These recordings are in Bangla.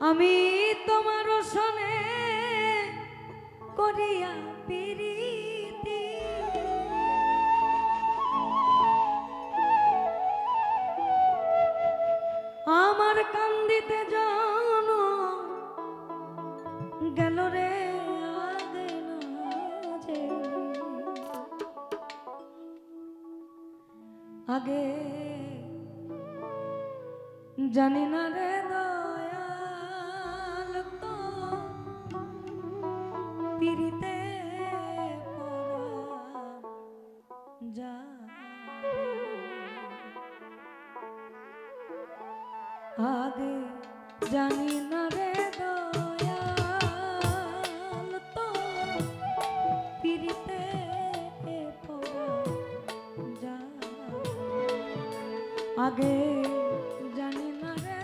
আমি তোমার শোনে করিয়া পিরিতি। আমার কান্দিতে জান গেল রে আগে জানি। না রে দা আগে জানি না রে দয়াল তো পিরিতে আগে জানি না রে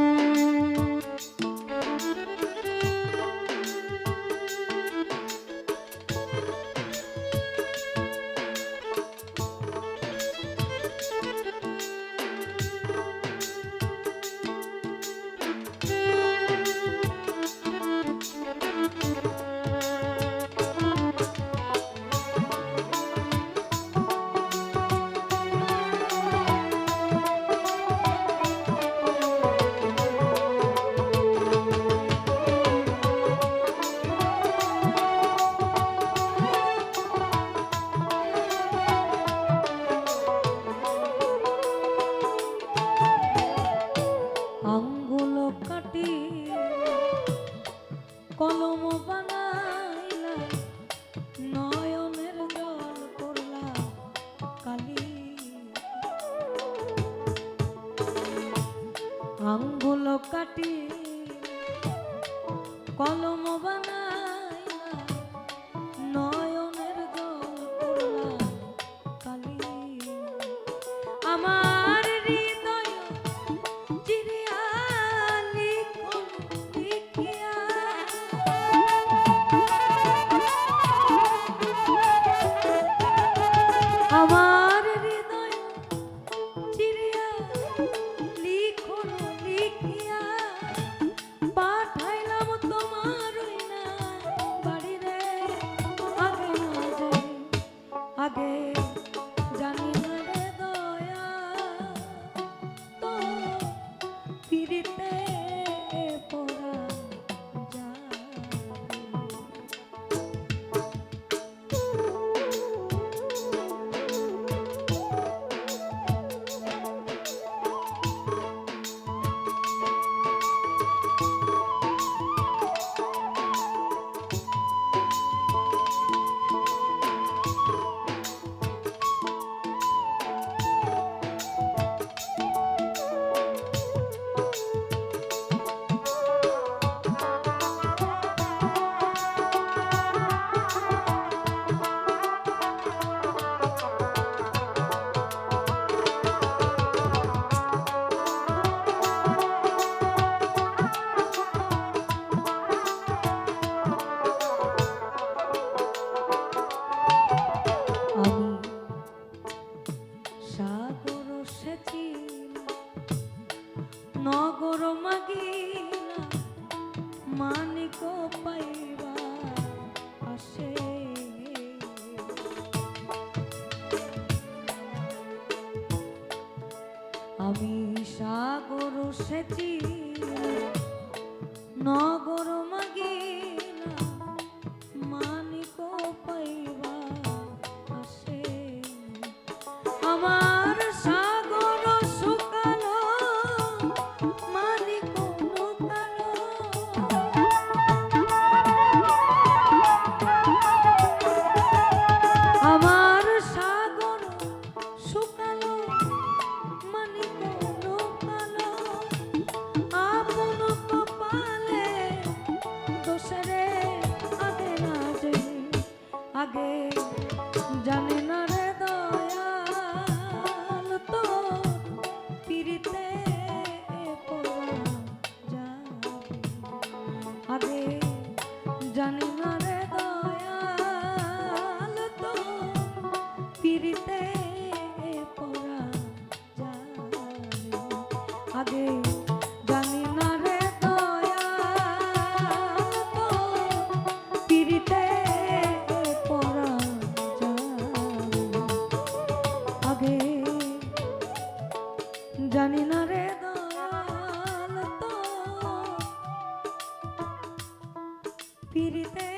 কাটি কলম বানাই নয়নের দোলা কালি। আমার সাগর সেচি জানি பிரித்த